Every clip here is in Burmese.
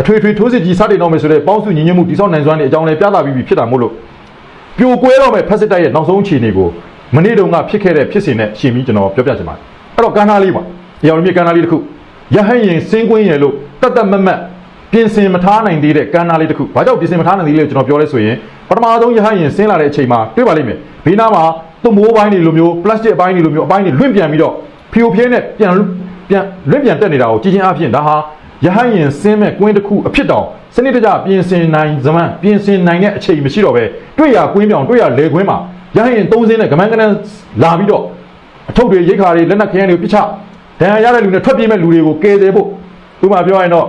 အထွေထွေထိုးစစ်ကြီးစတင်တော့မယ်ဆိုတဲ့ပေါင်းစုညီညွတ်မှုတိစောက်နိုင်စွမ်းတဲ့အကြောင်းလည်းပြသပြီးပြီဖြစ်တာမို့လို့ပြိုကွဲတော့မယ်ဖက်စစ်တပ်ရဲ့နောက်ဆုံးအခြေအနေကိုမနေ့တုန်းကဖြစ်ခဲ့တဲ့ဖြစ်စဉ်နဲ့ရှင်းပြီးကျွန်တော်ပြောပြချင်ပါတယ်အဲ့တော့ကန္နာလေးပါအရောင်မြေကန္နာလေးတစ်ခုရဟန်းရင်စင်းကွင်းရလို့တတ်တတ်မတ်မတ်ပြင်ဆင်မထားနိုင်သေးတဲ့ကန္နာလေးတစ်ခုဘာကြောင့်ပြင်ဆင်မထားနိုင်သေးလဲကျွန်တော်ပြောလဲဆိုရင်ပထမဆုံးရဟန်းရင်ဆင်းလာတဲ့အချိန်မှာတွေ့ပါလိမ့်မယ်ဘေးနားမှာသွမိုးပိုင်းတွေလိုမျိုးပလတ်စတစ်ပိုင်းတွေလိုမျိုးအပိုင်းတွေလွင့်ပြန်ပြီးတော့ဖီယိုဖျဲနဲ့ပြန်ပြန်လွင့်ပြန်တက်နေတာကိုကြည်ချင်းအဖြစ်ဒါဟာ ရဟန်းရင်ဆင်းမဲ့ကွင်းတစ်ခုအဖြစ်တောင်စနစ်တကျပြင်ဆင်နိုင်စမန်ပြင်ဆင်နိုင်တဲ့အချိန်မရှိတော့ပဲတွေ့ရကွင်းပြောင်တွေ့ရလေကွင်းမှာရဟန်းရင်သုံးစင်းနဲ့ကမန်းကနန်းလာပြီးတော့အထုပ်တွေရိတ်ခါတွေလက်နက်ခဲယမ်းတွေပြစ်ချဒဏ်ရာရတဲ့လူတွေထွက်ပြေးမဲ့လူတွေကိုကယ်ဆယ်ဖို့ဥပမာပြောရရင်တော့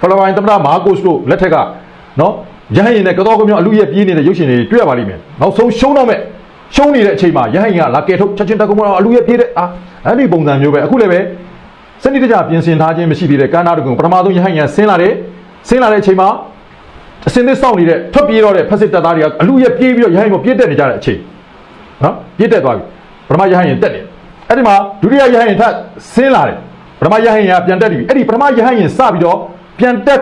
ဖလပိုင်းသမ္မတမာကိုစ်တို့လက်ထက်ကနော်ရဟန်းရင်နဲ့ကတော့ကမြောင်အလူရဲ့ပြေးနေတဲ့ရုပ်ရှင်တွေတွေ့ရပါလိမ့်မယ်နောက်ဆုံးရှုံးတော့မဲ့ရှုံးနေတဲ့အချိန်မှာရဟန်းရင်ကလာကယ်ထုတ်ချက်ချင်းတက်ကုန်းအလူရဲ့ပြေးတဲ့အာအဲ့ဒီပုံစံမျိုးပဲအခုလည်းပဲ စနစ်တကျပြင်ဆင်ထားခြင်းမရှိသေးတဲ့ကန္နာတကွန်ပထမဆုံးရဟန်းရန်ဆင်းလာတယ်ဆင်းလာတဲ့အချိန်မှာအစင်းသစ်စောင့်နေတဲ့ထွက်ပြေးတော့တဲ့ဖက်စစ်တပ်သားတွေကအလူရဲ့ပြေးပြီးတော့ရဟန်းကိုပြေးတက်နေကြတဲ့အချိန်နော်ပြေးတက်သွားပြီပထမရဟန်းရင်တက်တယ်အဲ့ဒီမှာဒုတိယရဟန်းရင်ထပ်ဆင်းလာတယ်ပထမရဟန်းရင်ကပြန်တက်ပြီအဲ့ဒီပထမရဟန်းရင်စပြီးတော့ပြန်တက်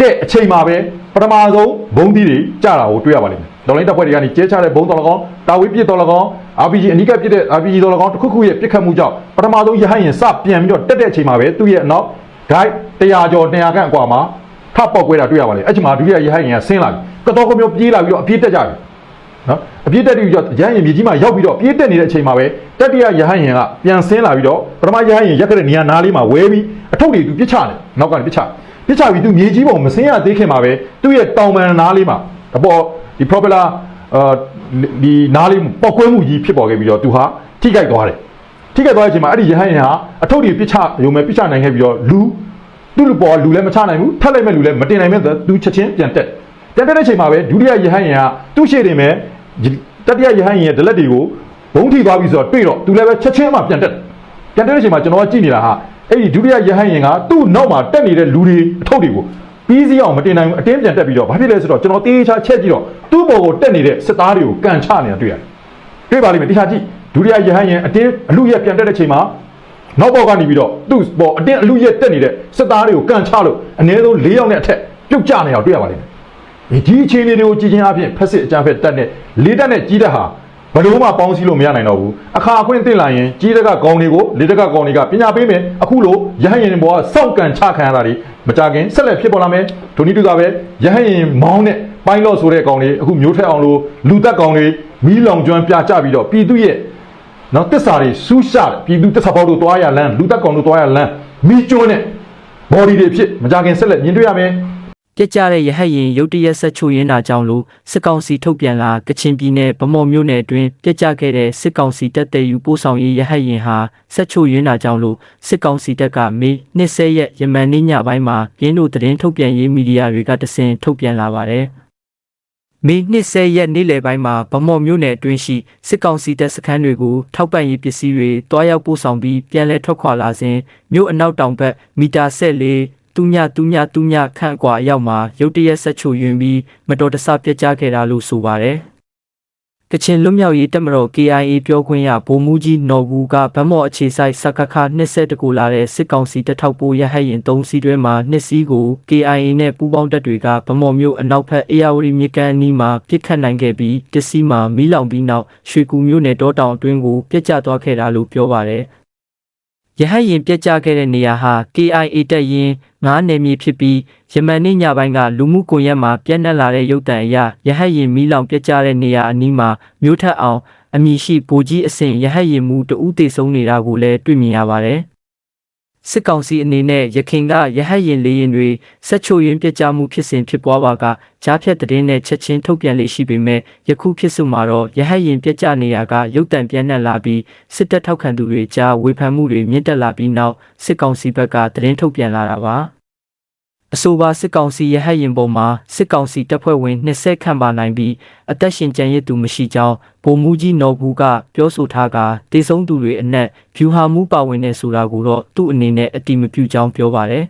တဲ့အချိန်မှာပဲပထမဆုံးဘုံသီးတွေကြတာကိုတွေ့ရပါလိမ့်မယ်ဒေါ်လိုင်းတပ်ဖွဲ့တွေကနေကျဲချတဲ့ဘုံတော်လကောင်တာဝေးပြစ်တော်လကောင် RPG အနိကပြစ်တဲ့ RPG တော်လကောင်တစ်ခုခုရဲ့ပြစ်ခတ်မှုကြောင့်ပထမဆုံးရဟန်းရင်စပြန်ပြီးတော့တက်တဲ့အချိန်မှာပဲသူ့ရဲ့အနောက် guide 100ကျော်200ခန့်အကွာမှာထပ်ပေါက်ကွဲတာတွေ့ရပါလိမ့်အဲ့ချိန်မှာဒုတိယရဟန်းရင်ကဆင်းလာပြီကတော့ကမျိုးပြေးလာပြီးတော့အပြေးတက်ကြပြီနော်အပြေးတက်ပြီးတော့ရဟန်းရင်မြေကြီးမှာရောက်ပြီးတော့ပြေးတက်နေတဲ့အချိန်မှာပဲတတိယရဟန်းရင်ကပြန်ဆင်းလာပြီးတော့ပထမရဟန်းရင်ရက်ခဲ့တဲ့နေရာနားလေးမှာဝဲပြီးအထုပ်တွေသူပြစ်ချတယ်နောက်ကနေပြစ်ချပြစ်ချပြီးသူမြေကြီးပုံမဆင်းရသေးခင်မှာပဲသူ့ရဲ့တောင်ပန်နားလေးမှာအပေါ်ဒီ propeller အာ ဒီနားလေးပောက်ကွဲမှုကြီးဖြစ်ပေါ်ခဲ့ပြီးတော့သူဟာထိခိုက်သွားတယ်ထိခိုက်သွားတဲ့အချိန်မှာအဲ့ဒီရဟန်းရင်ဟာအထုပ်တွေပြစ်ချရုံပဲပြစ်ချနိုင်ခဲ့ပြီးတော့လူသူ့လူပေါ်လူလည်းမချနိုင်ဘူးထက်လိုက်မဲ့လူလည်းမတင်နိုင်မဲ့သူချက်ချင်းပြန်တက်ပြန်တက်တဲ့အချိန်မှာပဲဒုတိယရဟန်းရင်ကသူ့ရှေ့တင်မဲ့တတိယရဟန်းရင်ရဲ့ဒလက်တွေကိုဘုံထိသွားပြီးဆိုတော့တွေ့တော့သူလည်းပဲချက်ချင်းမှပြန်တက်ပြန်တက်တဲ့အချိန်မှာကျွန်တော်ကကြည့်နေတာဟာအဲ့ဒီဒုတိယရဟန်းရင်ကသူ့နောက်မှာတက်နေတဲ့လူတွေအထုပ်တွေကို ပြီးစီးအောင်မတင်နိုင်ဘူးအတင်းပြန်တက်ပြီးတော့ဘာဖြစ်လဲဆိုတော့ကျွန်တော်တေးချချက်ကြည့်တော့သူ့ဘော်ကိုတက်နေတဲ့စစ်သားတွေကိုကန်ချနေတာတွေ့ရတယ်တွေ့ပါလိမ့်မယ်တရားကြည့်ဒုတိယရဟန်းရင်အတင်းအလူရက်ပြန်တက်တဲ့ချိန်မှာနောက်ဘောက်ကနေပြီးတော့သူ့ဘော်အတင်းအလူရက်တက်နေတဲ့စစ်သားတွေကိုကန်ချလို့အနည်းဆုံး၄ယောက်နဲ့အထက်ပြုတ်ကျနေအောင်တွေ့ရပါလိမ့်မယ်ဒီအခြေအနေတွေကိုကြည့်ချင်းအပြင်ဖက်စစ်အကြမ်းဖက်တက်တဲ့လေးတက်နဲ့ကြီးတက်ဟာ ဘယ်လို့မှပေါင်းစည်းလို့မရနိုင်တော့ဘူးအခါအခွင့်တင်လာရင်ကြီးတက်ကကောင်းတွေကိုလေးတက်ကကောင်းတွေကပညာပေးမယ်အခုလိုရဟန်းရင်ဘောကစောက်ကန်ချခံရတာတွေမကြခင်ဆက်လက်ဖြစ်ပေါ်လာမယ်ဒိုနီတူကပဲရဟန်းရင်မောင်းနဲ့ပိုင်းလော့ဆိုတဲ့ကောင်တွေအခုမျိုးထက်အောင်လို့လူတက်ကောင်တွေမီးလောင်ကျွမ်းပြကြပြီးတော့ပြည်သူရဲ့နော်တစ္ဆာတွေစူးရှပြည်သူတစ္ဆာပေါက်တို့တွားရလမ်းလူတက်ကောင်တို့တွားရလမ်းမီးကျွန်းနဲ့ body တွေဖြစ်မကြခင်ဆက်လက်မြင်တွေ့ရမယ် ပြက်ကြတဲ့ရဟတ်ရင်ရုတ်တရက်ဆက်ချို့ရင်းတာကြောင့်လို့စစ်ကောင်စီထုတ်ပြန်လာကချင်ပြည်နယ်ဗမော်မြို့နယ်အတွင်းပြက်ကြခဲ့တဲ့စစ်ကောင်စီတပ်တဲ့ယူပို့ဆောင်ရေးရဟတ်ရင်ဟာဆက်ချို့ရင်းတာကြောင့်လို့စစ်ကောင်စီတပ်ကမေ20ရက်ယမန်နေ့ညပိုင်းမှာရင်းတို့သတင်းထုတ်ပြန်ရေးမီဒီယာတွေကတဆင်ထုတ်ပြန်လာပါတယ်။မေ20ရက်နေ့လယ်ပိုင်းမှာဗမော်မြို့နယ်အတွင်းရှိစစ်ကောင်စီတပ်စခန်းတွေကိုထောက်ပံ့ရေးပစ္စည်းတွေတွားရောက်ပို့ဆောင်ပြီးပြန်လည်ထွက်ခွာလာစဉ်မြို့အနောက်တောင်ဘက်မီတာ14 သူညသူညသူညခန့်ကွာအရောက်မှာရုတ်တရက်ဆက်ချိုယွင်ပြီးမတော်တဆပြက်ကျခဲ့တာလို့ဆိုပါတယ်။ကချင်လွတ်မြောက်ရေးတပ်မတော် KIA ပြောခွင့်ရဗိုလ်မှူးကြီးနော်ဘူးကဗမော့အခြေဆိုင်စကခ22ကိုလာတဲ့စစ်ကောင်စီတပ်ထောက်ပိုးရဟတ်ရင်3စီးတွဲမှာ2စီးကို KIA နဲ့ပူးပေါင်းတပ်တွေကဗမော့မြို့အနောက်ဘက်အေယာဝတီမြကန်အနီးမှာပစ်ခတ်နိုင်ခဲ့ပြီးတစ်စီးမှာမီးလောင်ပြီးနောက်ရွှေကူမြို့နယ်တောတောင်အတွင်းကိုပြက်ကျသွားခဲ့တာလို့ပြောပါတယ်။ ရဟတ်ရင်ပြက်ကျခဲ့တဲ့နေရာဟာ KIA တပ်ရင်းငားနယ်မြေဖြစ်ပြီးယမန်နေ့ညပိုင်းကလူမှုကွန်ရက်မှာပြန့်နှံ့လာတဲ့ရုပ်သံအရရဟတ်ရင်မီးလောင်ပြက်ကျတဲ့နေရာအနီးမှာမြို့ထက်အောင်အမည်ရှိဗိုလ်ကြီးအဆင့်ရဟတ်ရင်မူတဦးသေဆုံးနေတာကိုလည်းတွေ့မြင်ရပါတယ်။ စစ်ကောင်စီအနေနဲ့ရခိုင်ကရဟတ်ရင်လေးရင်တွေဆက်ချိုရင်းပြက်ကျမှုဖြစ်စဉ်ဖြစ်ပွားပါကကြားဖြတ်တဲ့င်းနဲ့ချက်ချင်းထုတ်ပြန်လေ့ရှိပေမဲ့ယခုဖြစ်စုမှာတော့ရဟတ်ရင်ပြက်ကျနေရကရုပ်တံပြန့်နှံ့လာပြီးစစ်တပ်ထောက်ခံသူတွေကြားဝေဖန်မှုတွေမြင့်တက်လာပြီးနောက်စစ်ကောင်စီဘက်ကသတင်းထုတ်ပြန်လာတာပါ အဆိုပါစစ်ကောင်စီရဟတ်ရင်ပေါ်မှာစစ်ကောင်စီတပ်ဖွဲ့ဝင်20ခန့်ပါနိုင်ပြီးအသက်ရှင်ကျန်ရစ်သူမရှိကြောင်းဗိုလ်မှူးကြီးနော်ဘူးကပြောဆိုထားကတေဆုံးသူတွေအနက်ဖြူဟာမှုပါဝင်နေဆိုတာကိုတော့သူ့အနေနဲ့အတိမပြုကြောင်းပြောပါတယ်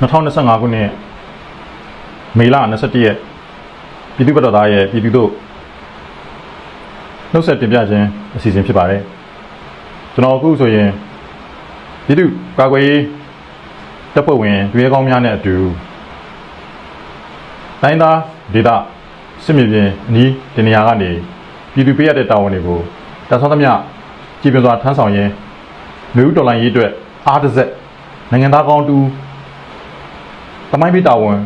2025ခုနှစ်မေလ21ရက် ပြည်သူ့ဘက်တော်သားရဲ့ပြည်သူတို့နှုတ်ဆက်တင်ပြခြင်းအစီအစဉ်ဖြစ်ပါတယ်ကျွန်တော်အခုဆိုရင်ပြည်သူ့ကာကွယ်ရေးတပ်ဖွဲ့ဝင်တွေကောင်းများနဲ့အတူတိုင်းသားဒေသစစ်မြေပြင်အနီးဒီနေရာကနေပြည်သူပေးရတဲ့တာဝန်တွေကိုတဆောသမျှကြည်ပြစွာထမ်းဆောင်ရင်းလူဦးတော်လိုင်းရေးအတွက်အားတစ်ဆက်နိုင်ငံသားကောင်းတူတမိုင်းပေးတာဝန်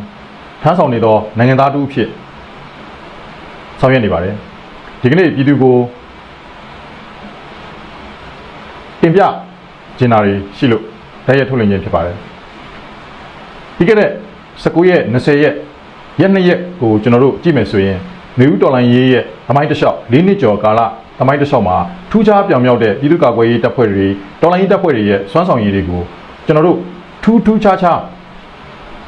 ထမ်းဆောင်နေသောနိုင်ငံသားတူအဖြစ် ဆောင်ရွက်နေပါတယ်ဒီကနေ့ပြည်သူကိုတင်ပြကျင်နာတွေရှိလို့တိုက်ရိုက်ထုတ်လွှင့်ခြင်းဖြစ်ပါတယ်ပြီးခဲ့တဲ့19ရက်20ရက်ရက်2ရက်ကိုကျွန်တော်တို့ကြည့်မယ်ဆိုရင်နေဦးတော်လိုင်းရေးရဲ့သမိုင်းတစ်လျှောက်၄နှစ်ကျော်ကာလသမိုင်းတစ်လျှောက်မှာထူးခြားပြောင်မြောက်တဲ့ပြည်သူ့ကာကွယ်ရေးတပ်ဖွဲ့တွေတော်လိုင်းရေးတပ်ဖွဲ့တွေရဲ့စွမ်းဆောင်ရည်တွေကိုကျွန်တော်တို့ထူးထူးခြားခြား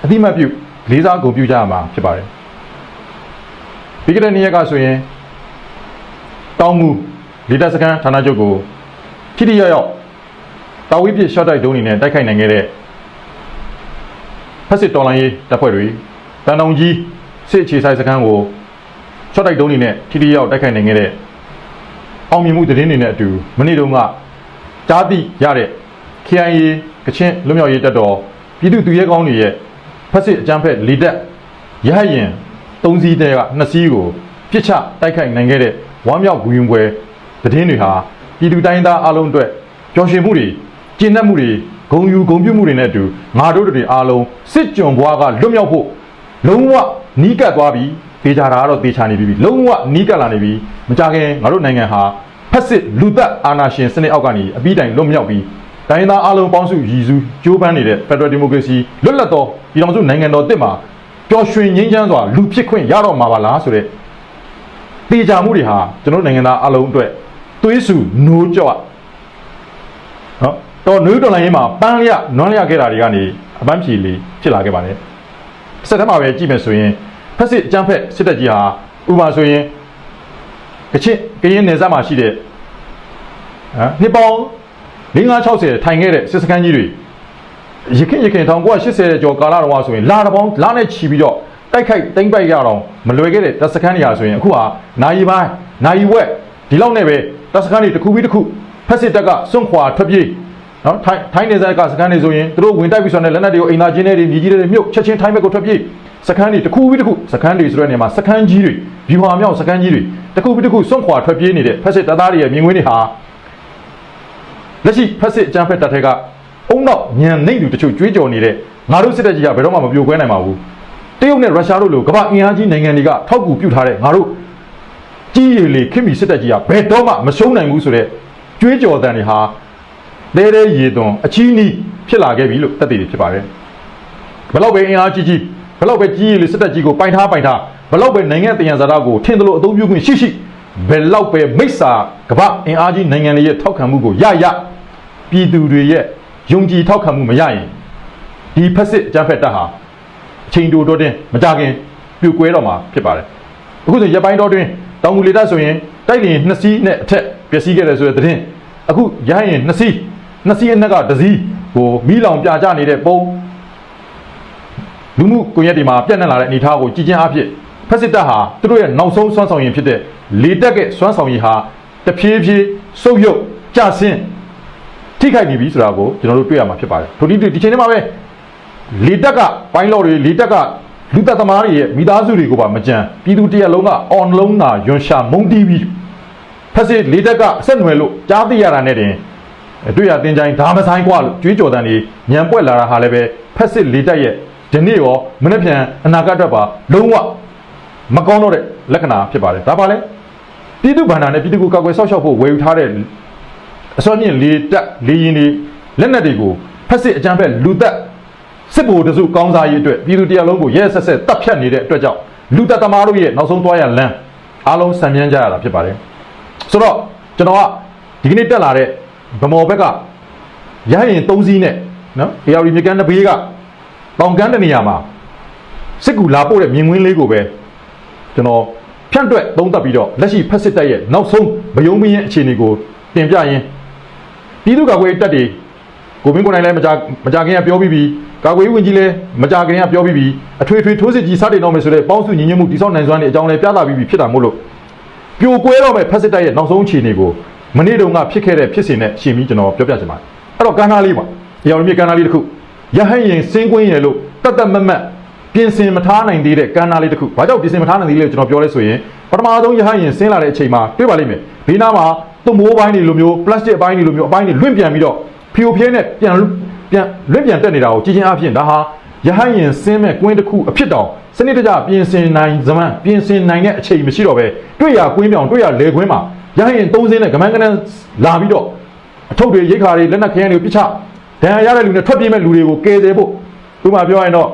အတိမတ်ပြုလေးစားဂုဏ်ပြုကြရမှာဖြစ်ပါတယ် ပြီးခဲ့တဲ့နေ့ရက်ကဆိုရင်တောင်းမူလေတပ်စခန်းဌာနချုပ်ကိုထိတိရောက်ရောက်တာဝေးပြစ်ရှော့တိုက်ဒုံးနေနဲ့တိုက်ခိုက်နိုင်ခဲ့တဲ့ဖက်စစ်တော်လိုင်းရေးတပ်ဖွဲ့တွေတန်တုံကြီးစစ်အခြေဆိုင်စခန်းကိုရှော့တိုက်ဒုံးနေနဲ့ထိတိရောက်တိုက်ခိုက်နိုင်ခဲ့တဲ့အောင်မြင်မှုသတင်းတွေနဲ့အတူမနေ့တုန်းကကြားသိရတဲ့ KIA ကချင်လွတ်မြောက်ရေးတပ်တော်ပြည်သူ့သူရဲကောင်းတွေရဲ့ဖက်စစ်အကြမ်းဖက်လေတပ်ရဟတ်ရင် ၃စီးတဲက2စီးကိုပြစ်ချတိုက်ခိုက်နိုင်ခဲ့တဲ့ဝမ်းမြောက်ဂူရင်ပွဲသတင်းတွေဟာပြည်သူတိုင်းသားအလုံးအတွက်ပျော်ရွှင်မှုတွေကျဉ်တ်မှုတွေဂုံယူဂုံပြုမှုတွေနဲ့အတူငါတို့တွေအားလုံးစစ်ကြုံဘွားကလွတ်မြောက်ဖို့လုံးဝနီးကပ်သွားပြီဒေချာတာကတော့ဒေချာနေပြီလုံးဝနီးကပ်လာနေပြီမကြခင်ငါတို့နိုင်ငံဟာဖက်စစ်လူသက်အာဏာရှင်စနစ်အောက်ကနေအပြီးတိုင်လွတ်မြောက်ပြီးတိုင်းသားအလုံးပေါင်းစုရည်စူးကြိုးပမ်းနေတဲ့ Federal Democracy လွတ်လပ်သောပြည်တော်စုနိုင်ငံတော်တစ်မှာ ပျော်ရွှင်ငြိမ်းချမ်းစွာလူဖြစ်ခွင့်ရတော့မှာပါလားဆိုတဲ့တေချာမှုတွေဟာကျွန်တော်နိုင်ငံသားအလုံးအတွက်သွေးဆူနိုးကြော့နော်တော့နွေးတော်လိုင်းရေးမှာပန်းလျနွမ်းလျခဲ့တာတွေကနေအပန်းဖြေလေးဖြစ်လာခဲ့ပါတယ်စက်တမှာပဲကြည့်မယ်ဆိုရင်ဖက်စစ်အကြမ်းဖက်စစ်တပ်ကြီးဟာဥပမာဆိုရင်ကချစ်ကရင်နယ်စပ်မှာရှိတဲ့ဟမ်နှစ်ပေါင်း5960ထိုင်ခဲ့တဲ့စစ်စခန်းကြီးတွေ ရခင်ရခင်1980ကျော်ကာလတော်ကဆိုရင်လာတစ်ပေါင်းလာနဲ့ချီပြီးတော့တိုက်ခိုက်တိမ့်ပိုက်ရအောင်မလွယ်ခဲ့တဲ့တပ်စခန်းတွေဟာဆိုရင်အခုဟာနိုင်ပိုင်းနိုင်ဝက်ဒီလောက်နဲ့ပဲတပ်စခန်းတွေတစ်ခုပြီးတစ်ခုဖက်စစ်တပ်ကစွန့်ခွာထွက်ပြေးနော်ထိုင်းထိုင်းနေစကစခန်းတွေဆိုရင်သူတို့ဝင်တိုက်ပြီးဆိုတော့လက်နက်တွေကိုအိမ်သားချင်းတွေမြည်ကြီးတွေမြုပ်ချက်ချင်းထိုင်းဘက်ကိုထွက်ပြေးစခန်းတွေတစ်ခုပြီးတစ်ခုစခန်းတွေဆိုတဲ့နေရာမှာစခန်းကြီးတွေဘီဟာမြောက်စခန်းကြီးတွေတစ်ခုပြီးတစ်ခုစွန့်ခွာထွက်ပြေးနေတဲ့ဖက်စစ်တပ်သားတွေရဲ့မြင်ကွင်းတွေဟာလက်ရှိဖက်စစ်အကြမ်းဖက်တပ်ထဲက အုံနောက်ညံနေသူတချို့ကြွေးကြော်နေတဲ့ငါတို့စစ်တပ်ကြီးကဘယ်တော့မှမပြိုကွဲနိုင်ပါဘူးတရုတ်နဲ့ရုရှားတို့လိုကမ္ဘာအင်အားကြီးနိုင်ငံတွေကထောက်ကူပြုထားတဲ့ငါတို့ကြီးရည်လေခင်မီစစ်တပ်ကြီးကဘယ်တော့မှမရှုံးနိုင်ဘူးဆိုတဲ့ကြွေးကြော်တန်တွေဟာတဲတဲရေသွန်အချီးနီးဖြစ်လာခဲ့ပြီလို့သက်သေတွေဖြစ်ပါတယ်ဘယ်လောက်ပဲအင်အားကြီးကြီးဘယ်လောက်ပဲကြီးရည်လေစစ်တပ်ကြီးကိုပိုင်ထားပိုင်ထားဘယ်လောက်ပဲနိုင်ငံတည်ရန်ဇာတာကိုထင်သလိုအသုံးပြုခွင့်ရှိရှိဘယ်လောက်ပဲမိစ္ဆာကမ္ဘာအင်အားကြီးနိုင်ငံတွေရဲ့ထောက်ခံမှုကိုရရပြည်သူတွေရဲ့ ယုံကြည်ထောက်ခံမှုမရရင်ဒီဖက်စစ်အကြမ်းဖက်တပ်ဟာအချိန်တိုတိုတင်းမကြခင်ပြိုကွဲတော့မှာဖြစ်ပါတယ်အခုဆိုရပိုင်းတော်တွင်တောင်ငူလေတပ်ဆိုရင်တိုက်လျင်နှစ်စီးနဲ့အထက်ပျက်စီးခဲ့တယ်ဆိုတဲ့သတင်းအခုရဟရင်နှစ်စီးနှစ်စီးအနက်ကတစ်စီးကိုမီးလောင်ပြကြနေတဲ့ပုံလူမှုကွန်ရက်တွေမှာပြန့်နှံ့လာတဲ့အနေအထားကိုကြည်ကျင်းအဖြစ်ဖက်စစ်တပ်ဟာသူတို့ရဲ့နောက်ဆုံးစွမ်းဆောင်ရည်ဖြစ်တဲ့လေတက်ကစွမ်းဆောင်ရည်ဟာတဖြည်းဖြည်းစုပ်ယုပ်ကျဆင်း ထိခိုက်နေပြီဆိုတာကိုကျွန်တော်တို့တွေ့ရမှာဖြစ်ပါတယ်ထို့ဒီဒီချိန်ထဲမှာပဲလေတက်ကပိုင်းလော်တွေလေတက်ကလူသက်သမားတွေရဲ့မိသားစုတွေကိုပါမကြံပြည်သူတရက်လုံးကအော်လုံးသာယွန်ရှာမုန်တီးပြီးဖက်စစ်လေတက်ကအဆက်နွယ်လို့ကြားသိရတာနဲ့တင်တွေ့ရတင်ကြိုင်းဒါမဆိုင်กว่าလို့ကြွေးကြော်တန်တွေညံပွက်လာတာဟာလည်းပဲဖက်စစ်လေတက်ရဲ့ဒီနေ့ရောမနေ့ပြန်အနာဂတ်အတွက်ပါလုံးဝမကောင်းတော့တဲ့လက္ခဏာဖြစ်ပါတယ်ဒါပါလဲပြည်သူဗန္ဒာနဲ့ပြည်သူကိုကာကွယ်ဆောက်ရှောက်ဖို့ဝယ်ယူထားတဲ့ အစောမြင့်လေတက်လေရင်တွေလက်နက်တွေကိုဖက်စစ်အကြမ်းဖက်လူသက်စစ်ဗိုလ်တစုကောင်းစားရေးအတွက်ပြည်သူတရားလုံးကိုရဲဆက်ဆက်တပ်ဖြတ်နေတဲ့အတွက်ကြောင့်လူသက်သမားတို့ရဲ့နောက်ဆုံးသွားရလမ်းအားလုံးဆံမြန်းကြရတာဖြစ်ပါတယ်ဆိုတော့ကျွန်တော်ကဒီကနေ့တက်လာတဲ့ဗမော်ဘက်ကရဟရင်၃စီးနဲ့နော် AR မြေကမ်းတစ်ဘေးကတောင်ကမ်းတဲ့နေရာမှာစစ်ကူလာပို့တဲ့မြင်ကွင်းလေးကိုပဲကျွန်တော်ဖြန့်တွက်သုံးသပ်ပြီးတော့လက်ရှိဖက်စစ်တပ်ရဲ့နောက်ဆုံးမယုံမရင်အခြေအနေကိုတင်ပြရင်း ပြည်သူ့ကာကွယ်ရေးတပ်တွေကိုမင်းကိုယ်နိုင်လည်းမကြမကြခင်ကပြောပြီးပြီကာကွယ်ရေးဝန်ကြီးလည်းမကြခင်ကပြောပြီးပြီအထွေထွေထိုးစစ်ကြီးစတင်တော့မယ်ဆိုတဲ့ပေါင်းစုညီညွတ်မှုတိစောက်နိုင်စွမ်းတွေအကြောင်းလည်းပြသပြီးပြီဖြစ်တာမို့လို့ပြိုကွဲတော့မယ်ဖက်စစ်တပ်ရဲ့နောက်ဆုံးအခြေအနေကိုမနေ့တုန်းကဖြစ်ခဲ့တဲ့ဖြစ်စဉ်နဲ့ရှင်းပြီးကျွန်တော်ပြောပြချင်ပါတယ်အဲ့တော့ကန္နာလေးပါရောင်မြစ်ကန္နာလေးတစ်ခုရဟန်းရင်စင်းကွင်းရလို့တတ်တတ်မတ်မတ်ပြင်ဆင်မထားနိုင်သေးတဲ့ကန္နာလေးတစ်ခုဘာကြောင့်ပြင်ဆင်မထားနိုင်သေးလဲကျွန်တော်ပြောလဲဆိုရင်ပထမဆုံးရဟန်းရင်ဆင်းလာတဲ့အချိန်မှာတွေ့ပါလိမ့်မယ်ဘေးနားမှာ သွမိုးပိုင်းတွေလိုမျိုးပလတ်စတစ်အပိုင်းတွေလိုမျိုးအပိုင်းတွေလွင့်ပြန်ပြီးတော့ဖြိုဖျဲနဲ့ပြန်ပြန်လွင့်ပြန်တက်နေတာကိုကြည်ချင်းအဖြစ်ဒါဟာရဟန်းရင်ဆင်းမဲ့ကွင်းတစ်ခုအဖြစ်တောင်စနစ်တကျပြင်ဆင်နိုင်စမန်ပြင်ဆင်နိုင်တဲ့အချိန်မရှိတော့ပဲတွေ့ရကွင်းပြောင်တွေ့ရလေကွင်းမှာရဟန်းရင်သုံးစင်းနဲ့ကမန်းကနန်းလာပြီးတော့အထုပ်တွေရိတ်ခါတွေလက်နက်ခဲယမ်းတွေကိုပြစ်ချဒဏ်ရာရတဲ့လူနဲ့ထွက်ပြေးမဲ့လူတွေကိုကယ်ဆယ်ဖို့ဥပမာပြောရရင်တော့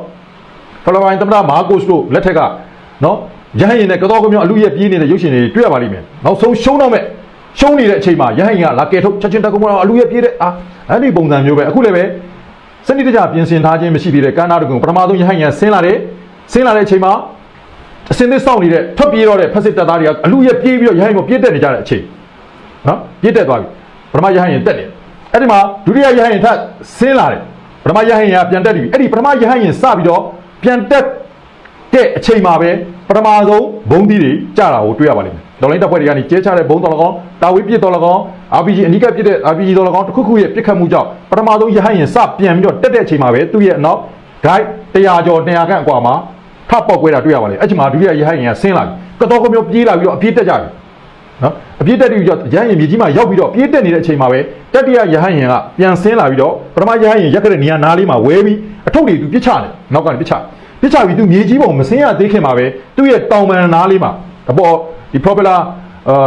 ဖလပိုင်းသမ္မတမာကိုစ်တို့လက်ထက်ကနော်ရဟန်းရင်နဲ့ကတော့ကမြောင်အလူရဲ့ပြေးနေတဲ့ရုပ်ရှင်တွေတွေ့ရပါလိမ့်မယ်နောက်ဆုံးရှုံးတော့မဲ့ ရှုံးနေတဲ့အချိန်မှာရဟန်းရင်ကလာကယ်ထုတ်ချက်ချင်းတက်ကုန်းကတော့အလူရဲ့ပြေးတဲ့အာအဲ့ဒီပုံစံမျိုးပဲအခုလည်းပဲစနစ်တကျပြင်ဆင်ထားခြင်းမရှိသေးတဲ့ကမ်းနားတကုံပထမဆုံးရဟန်းရင်ဆင်းလာတယ်ဆင်းလာတဲ့အချိန်မှာအစင်းသစ်စောင့်နေတဲ့ထွက်ပြေးတော့တဲ့ဖက်စစ်တပ်သားတွေကအလူရဲ့ပြေးပြီးတော့ရဟန်းကိုပြေးတက်နေကြတဲ့အချိန်နော်ပြေးတက်သွားပြီပထမရဟန်းရင်တက်တယ်အဲ့ဒီမှာဒုတိယရဟန်းရင်ထပ်ဆင်းလာတယ်ပထမရဟန်းရင်ကပြန်တက်ပြီအဲ့ဒီပထမရဟန်းရင်စပြီးတော့ပြန်တက်တဲ့အချိန်မှာပဲပထမဆုံးဘုံသီးတွေကြတာကိုတွေ့ရပါလိမ့်မယ်။ ဒေါ်လိုင်းတပ်ဖွဲ့တွေကနေကျဲချတဲ့ဘုံတော်လကောင်တာဝေးပြစ်တော်လကောင် RPG အနိကပြစ်တဲ့ RPG တော်လကောင်တစ်ခုခုရဲ့ပြစ်ခတ်မှုကြောင့်ပထမဆုံးရဟန်းရင်စပြန်ပြီးတော့တက်တဲ့အချိန်မှာပဲသူ့ရဲ့အနောက် guide 100ကျော်200ခန့်အကွာမှာထပ်ပေါက်ကွဲတာတွေ့ရပါလိမ့်မယ်။အဲ့ချိန်မှာဒုတိယရဟန်းရင်ကဆင်းလာပြီ။ကတော့ကမျိုးပြေးလာပြီးတော့အပြေးတက်ကြပြီ။နော်အပြေးတက်ပြီးတော့ရဟန်းရင်မြေကြီးမှာရောက်ပြီးတော့ပြေးတက်နေတဲ့အချိန်မှာပဲတတိယရဟန်းရင်ကပြန်ဆင်းလာပြီးတော့ပထမရဟန်းရင်ရက်ခဲ့တဲ့နေရာနားလေးမှာဝဲပြီးအထုပ်တွေသူပြစ်ချတယ်။နောက်ကနေပြစ်ချပြစ်ချပြီးသူမြေကြီးပုံမဆင်းရသေးခင်မှာပဲသူ့ရဲ့တောင်ပန်နားလေးမှာအပေါ် ဒီ popular အာ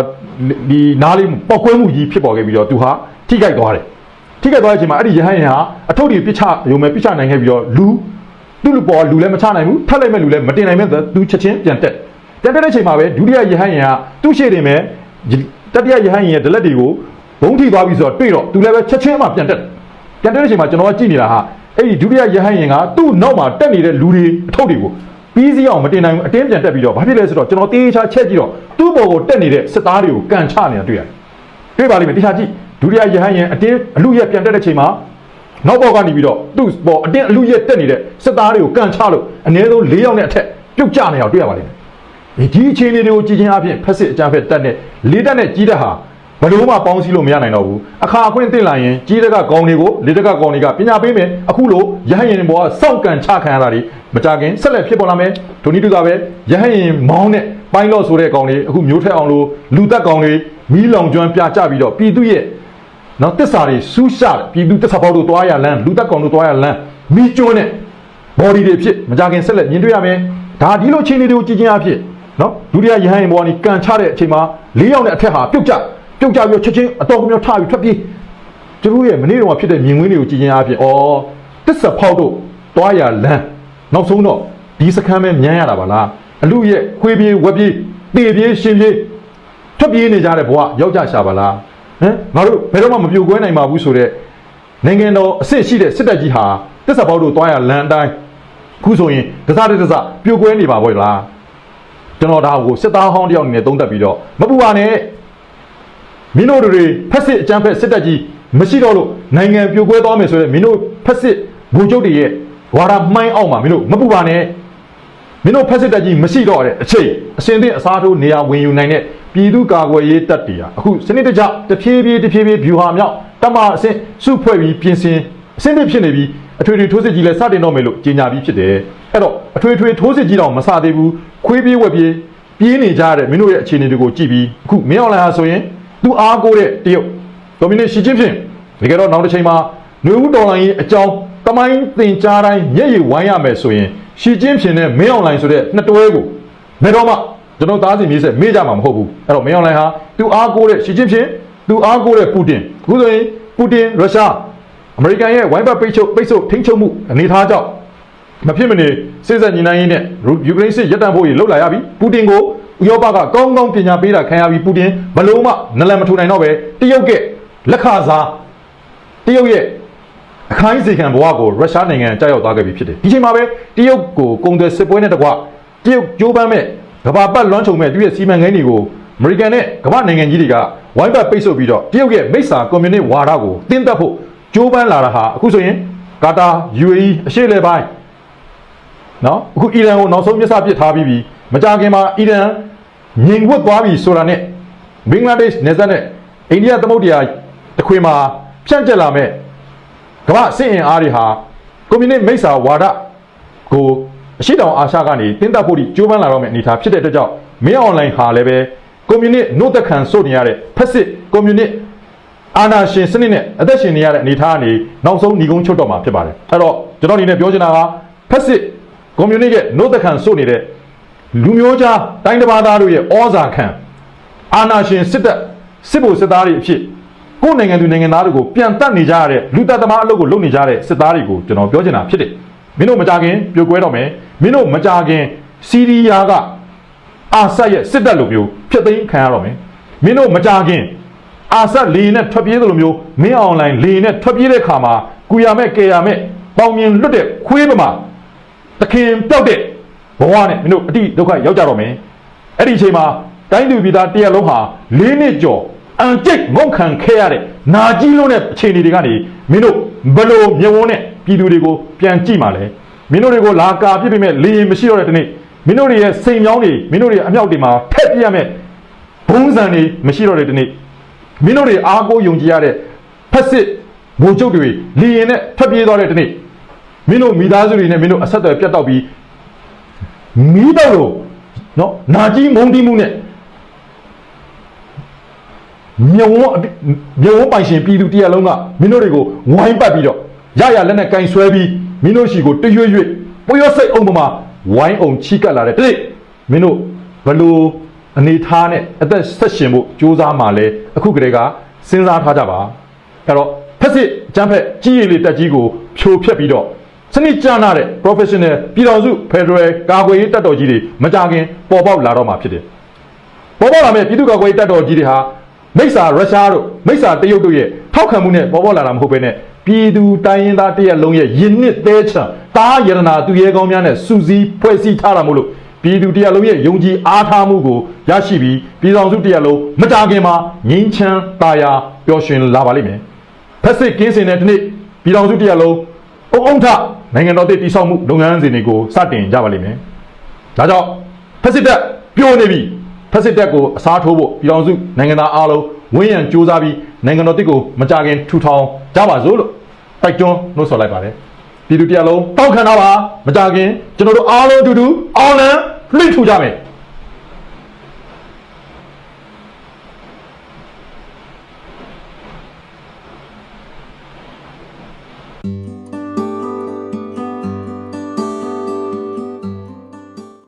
ဒီနားလေးပောက်ကွဲမှုကြီးဖြစ်ပေါ်ခဲ့ပြီးတော့သူဟာထိခိုက်သွားတယ်ထိခိုက်သွားတဲ့အချိန်မှာအဲ့ဒီရဟန်းရင်ဟာအထုပ်တွေပြစ်ချရုံမဲ့ပြစ်ချနိုင်ခဲ့ပြီးတော့လူသူ့လူပေါ်လူလည်းမချနိုင်ဘူးထပ်လိုက်မဲ့လူလည်းမတင်နိုင်မဲ့သူချက်ချင်းပြန်တက်ပြန်တက်တဲ့အချိန်မှာပဲဒုတိယရဟန်းရင်ကသူ့ရှေ့တင်မဲ့တတိယရဟန်းရင်ရဲ့ဒလက်တွေကိုဘုံထိသွားပြီးဆိုတော့တွေ့တော့သူလည်းပဲချက်ချင်းမှပြန်တက်ပြန်တက်တဲ့အချိန်မှာကျွန်တော်ကကြည့်နေတာဟာအဲ့ဒီဒုတိယရဟန်းရင်ကသူ့နောက်မှာတက်နေတဲ့လူတွေအထုပ်တွေကို ပြီးစီးအောင်မတင်နိုင်ဘူးအတင်းပြန်တက်ပြီးတော့ဘာဖြစ်လဲဆိုတော့ကျွန်တော်တေးချချက်ကြည့်တော့သူ့ဘော်ကိုတက်နေတဲ့စစ်သားတွေကိုကန်ချနေတာတွေ့ရတယ်တွေ့ပါလိမ့်မယ်တရားကြည့်ဒုတိယရဟန်းရင်အတင်းအလူရက်ပြန်တက်တဲ့ချိန်မှာနောက်ဘောက်ကနေပြီးတော့သူ့ဘော်အတင်းအလူရက်တက်နေတဲ့စစ်သားတွေကိုကန်ချလို့အနည်းဆုံး၄ယောက်နဲ့အထက်ပြုတ်ကျနေအောင်တွေ့ရပါလိမ့်မယ်ဒီအခြေအနေတွေကိုကြည့်ချင်းအပြင်ဖက်စစ်အကြမ်းဖက်တက်တဲ့လေးတက်နဲ့ကြီးတက်ဟာ ဘလို့မှပေါင်းစည်းလို့မရနိုင်တော့ဘူးအခါအခွင့်တင်လာရင်ကြီးတက်ကကောင်းတွေကိုလေးတက်ကကောင်းတွေကပညာပေးမယ်အခုလိုရဟန်းရင်ဘောကစောက်ကန်ချခံရတာတွေမကြခင်ဆက်လက်ဖြစ်ပေါ်လာမယ်ဒိုနီတူကပဲရဟန်းရင်မောင်းနဲ့ပိုင်းလော့ဆိုတဲ့ကောင်တွေအခုမျိုးထက်အောင်လို့လူသက်ကောင်တွေမီးလောင်ကျွမ်းပြကြပြီးတော့ပြည်သူရဲ့နော်တစ္ဆာတွေစူးရှပြည်သူတစ္ဆာပေါက်တို့တွားရလမ်းလူသက်ကောင်တို့တွားရလမ်းမီးကျွန်းနဲ့ body တွေဖြစ်မကြခင်ဆက်လက်မြင်တွေ့ရမယ်ဒါဒီလိုအခြေအနေတွေကိုကြည့်ချင်းအဖြစ်နော်ဒုတိယရဟန်းရင်ဘောကနေကန်ချတဲ့အချိန်မှာ၄ယောက်နဲ့အထက်ဟာပြုတ်ကျ ပြုတ်ကျပြီးတော့ချက်ချင်းအတော်ကမျိုးထပြီးထွက်ပြေးသူတို့ရဲ့မနေ့တုန်းကဖြစ်တဲ့မြင်ကွင်းတွေကိုကြည့်ချင်းအဖြစ်ဩတစ္ဆာဖောက်တို့တွားရလမ်းနောက်ဆုံးတော့ဒီစခန်းပဲမြန်းရတာပါလားအလူရဲ့ခွေးပြေးဝက်ပြေးတေပြေးရှင်ပြေးထွက်ပြေးနေကြတဲ့ဘဝရောက်ကြရှာပါလားဟမ်ငါတို့ဘယ်တော့မှမပြိုကွဲနိုင်ပါဘူးဆိုတော့နိုင်ငံတော်အစ်စ်ရှိတဲ့စစ်တပ်ကြီးဟာတစ္ဆာဖောက်တို့တွားရလမ်းအတိုင်းခုဆိုရင်တစားတစားပြိုကွဲနေပါဘောလားကျွန်တော်ဒါကိုစစ်သားဟောင်းတယောက်အနေနဲ့သုံးသပ်ပြီးတော့မပူပါနဲ့ မင်းတို့တွေဖက်စစ်အကြမ်းဖက်စစ်တပ်ကြီးမရှိတော့လို့နိုင်ငံပြိုကွဲသွားမယ်ဆိုတော့မင်းတို့ဖက်စစ်ဘူချုပ်တွေရဲ့ဝါဒမှိုင်းအောင်မှာမင်းတို့မပူပါနဲ့မင်းတို့ဖက်စစ်တပ်ကြီးမရှိတော့တဲ့အချိန်အစင်သင့်အစားထိုးနေရာဝင်ယူနိုင်တဲ့ပြည်သူ့ကာကွယ်ရေးတပ်တွေဟာအခုစနစ်တကျတဖြည်းဖြည်းတဖြည်းဖြည်းဗျူဟာမြောက်တမအဆင့်စုဖွဲ့ပြီးပြင်ဆင်အဆင့်သင့်ဖြစ်နေပြီးအထွေထွေထိုးစစ်ကြီးလည်းစတင်တော့မယ်လို့ကြေညာပြီးဖြစ်တယ်အဲ့တော့အထွေထွေထိုးစစ်ကြီးတော့မစသေးဘူးခွေးပြေးဝက်ပြေးပြေးနေကြတဲ့မင်းတို့ရဲ့အခြေအနေတွေကိုကြည့်ပြီးအခုမင်းအောင်လှိုင်ဟာဆိုရင် သူအားကိုးတဲ့တရုတ်ကွန်မြူနစ်ရှီကျင်းဖြင့်ဒီကတော့နောက်တစ်ချိန်မှာຫນွေဦးတော်လိုင်းရဲ့အကြောင်းတမိုင်းသင်ကြားတိုင်းမျက်ရည်ဝိုင်းရမယ်ဆိုရင်ရှီကျင်းဖြင့်နဲ့မင်းအောင်လှိုင်ဆိုတဲ့နှစ်တွဲကိုဘယ်တော့မှကျွန်တော်သားစီမြေးဆက်မေ့ကြမှာမဟုတ်ဘူးအဲ့တော့မင်းအောင်လှိုင်ဟာသူအားကိုးတဲ့ရှီကျင်းဖြင့်သူအားကိုးတဲ့ပူတင်အခုဆိုရင်ပူတင်ရုရှားအမေရိကန်ရဲ့ဝိုင်းပတ်ပိတ်ချုပ်ပိတ်ဆို့ထိန်းချုပ်မှုအနေအထားကြောင့်မဖြစ်မနေစစ်ဆက်ညီနိုင်ရေးနဲ့ယူကရိန်းစစ်ရပ်တန့်ဖို့ရလှုပ်လာရပြီပူတင်ကို ဥရောပကကောင်းကောင်းပညာပေးတာခံရပြီးပူတင်ဘလို့မှနလန်မထူနိုင်တော့ပဲတရုတ်ကလက်ခစားတရုတ်ရဲ့အခိုင်းအစေခံဘဝကိုရုရှားနိုင်ငံကြောက်ရောက်သွားခဲ့ပြီဖြစ်တယ်ဒီချိန်မှာပဲတရုတ်ကိုကုန်သွယ်စစ်ပွဲနဲ့တကွတရုတ်ကြိုးပမ်းမဲ့ကဘာပတ်လွှမ်းခြုံမဲ့သူ့ရဲ့စီမံကိန်းတွေကိုအမေရိကန်နဲ့ကမ္ဘာနိုင်ငံကြီးတွေကဝိုင်းပတ်ပိတ်ဆို့ပြီးတော့တရုတ်ရဲ့မိစ္ဆာကွန်မြူနစ်ဝါဒကိုတင်းတက်ဖို့ကြိုးပမ်းလာတာဟာအခုဆိုရင်ကာတာ UAE အရှေ့လေပိုင်းနော်အခုအီရန်ကိုနောက်ဆုံးမျက်စပစ်ထားပြီးပြီ မကြခင်မှာအီရန်ငြိမ်ဝတ်သွားပြီဆိုတာနဲ့ဘင်္ဂလားဒေ့ရှ်နယ်စပ်နဲ့အိန္ဒိယသမုဒ္ဒရာတစ်ခွင်မှာဖြန့်ကျက်လာမဲ့ကမ္ဘာစစ်အင်အားတွေဟာကွန်မြူနစ်မိတ်ဆာဝါဒကိုအရှိတောင်အာရှကနေတင်းတက်ဖို့ဒီကြိုးပမ်းလာတော့မယ့်အနေအထားဖြစ်တဲ့အတွက်ကြောင့်မင်းအွန်လိုင်းဟာလည်းပဲကွန်မြူနစ်နှုတ်သက်ခံစို့နေရတဲ့ဖက်စစ်ကွန်မြူနစ်အာနာရှင်စနစ်နဲ့အသက်ရှင်နေရတဲ့အနေအထားကနေနောက်ဆုံးညီကုန်းချုပ်တော့မှာဖြစ်ပါတယ်အဲ့တော့ကျွန်တော်အနေနဲ့ပြောချင်တာကဖက်စစ်ကွန်မြူနတီရဲ့နှုတ်သက်ခံစို့နေတဲ့ လူမျိုးခြားတိုင်းတစ်ပါးသားတို့ရဲ့ဩဇာခံအာနာရှင်စစ်တပ်စစ်ဗိုလ်စစ်သားတွေအဖြစ်ကိုယ်နိုင်ငံသူနိုင်ငံသားတွေကိုပြန်တတ်နေကြရတဲ့လူသက်သမားအလုပ်ကိုလုပ်နေကြတဲ့စစ်သားတွေကိုကျွန်တော်ပြောချင်တာဖြစ်တယ်မင်းတို့မကြခင်ပြိုကွဲတော့မယ်မင်းတို့မကြခင်စီးရီးယားကအာဆတ်ရဲ့စစ်တပ်လိုမျိုးဖျက်သိမ်းခံရတော့မယ်မင်းတို့မကြခင်အာဆက်လေနဲ့ထွက်ပြေးသလိုမျိုးမင်းအွန်လိုင်းလေနဲ့ထွက်ပြေးတဲ့ခါမှာကုရမဲ့ကေရမဲ့ပေါင်မြင်လွတ်တဲ့ခွေးပမာတခင်ပြောက်တဲ့ ဘဝနဲ့မင်းတို့အတိဒုက္ခရောက်ကြတော့မယ်အဲ့ဒီအချိန်မှာတိုင်းသူပြည်သားတရက်လုံးဟာလေးနှစ်ကျော်အန်ကျိတ်ငုံခံခဲ့ရတဲ့နာကြီးလုံးတဲ့အခြေအနေတွေကနေမင်းတို့ဘယ်လိုမြဝန်းနဲ့ပြည်သူတွေကိုပြန်ကြည့်မှလဲမင်းတို့တွေကိုလာကာပြစ်ပြမဲ့လေရင်မရှိတော့တဲ့တနေ့မင်းတို့တွေရဲ့စိန်မြောင်းတွေမင်းတို့တွေရဲ့အမြောက်တွေမှာထက်ပြရမဲ့ဘုံစံတွေမရှိတော့တဲ့တနေ့မင်းတို့တွေအားကိုးယုံကြည်ရတဲ့ဖက်စစ်ဘိုလ်ချုပ်တွေလီရင်နဲ့ထွက်ပြေးသွားတဲ့တနေ့မင်းတို့မိသားစုတွေနဲ့မင်းတို့အဆက်အသွယ်ပြတ်တောက်ပြီး မီးတော့လို့နော်နာကြီးမုံတီးမှုနဲ့မြေဝန်းအပြစ်မြေဝန်းပိုင်ရှင်ပြည်သူတရက်လုံးကမင်းတို့တွေကိုဝိုင်းပတ်ပြီးတော့ရရလက်နဲ့ကင်ဆွဲပြီးမင်းတို့ရှိကိုတရွရွပွေရစိတ်အောင်ပမာဝိုင်းအောင်ချိကပ်လာတဲ့တနေ့မင်းတို့ဘလို့အနေထားနဲ့အသက်ဆက်ရှင်ဖို့ကြိုးစားမှလဲအခုကလေးကစဉ်းစားထားကြပါအဲ့တော့ဖက်စစ်ကျန်းဖက်ကြီးရည်လေးတက်ကြီးကိုဖြိုဖျက်ပြီးတော့ စနစ်ကျနာတဲ့ professional ပြည်တော်စု Federal ကာကွယ်ရေးတပ်တော်ကြီးတွေမကြခင်ပေါ်ပေါက်လာတော့မှာဖြစ်တယ်ပေါ်ပေါက်လာမဲ့ပြည်သူ့ကာကွယ်ရေးတပ်တော်ကြီးတွေဟာမိစ္ဆာရုရှားတို့မိစ္ဆာတရုတ်တို့ရဲ့ထောက်ခံမှုနဲ့ပေါ်ပေါက်လာတာမဟုတ်ဘဲနဲ့ပြည်သူတိုင်းရင်းသားတရက်လုံးရဲ့ယဉ်နစ်သေးချံတားယရနာသူရဲကောင်းများနဲ့စူးစီးဖွဲ့စည်းထားတာမို့လို့ပြည်သူတရက်လုံးရဲ့ယုံကြည်အားထားမှုကိုရရှိပြီးပြည်ဆောင်စုတရက်လုံးမကြခင်မှာငြိမ်းချမ်းသာယာပျော်ရွှင်လာပါလိမ့်မယ်ဖက်စစ်ကင်းစင်တဲ့ဒီနေ့ပြည်ဆောင်စုတရက်လုံး အုံအုံထနိုင်ငံတော်တည်တည်ဆောက်မှုလုပ်ငန်းစဉ်တွေကိုစတင်ကြပါလိမ့်မယ်ဒါကြောင့်ဖက်စစ်တပ်ပြိုနေပြီဖက်စစ်တပ်ကိုအစားထိုးဖို့ပြည်တော်စုနိုင်ငံသားအားလုံးဝင်းရံစူးစမ်းပြီးနိုင်ငံတော်တစ်ကိုမကြခင်ထူထောင်ကြပါစို့လို့တိုက်တွန်းနှိုးဆော်လိုက်ပါတယ်ပြည်သူတရားလုံးတောက်ခံတာပါမကြခင်ကျွန်တော်တို့အားလုံးအတူတူအောင်လံလွှင့်ထူကြမယ်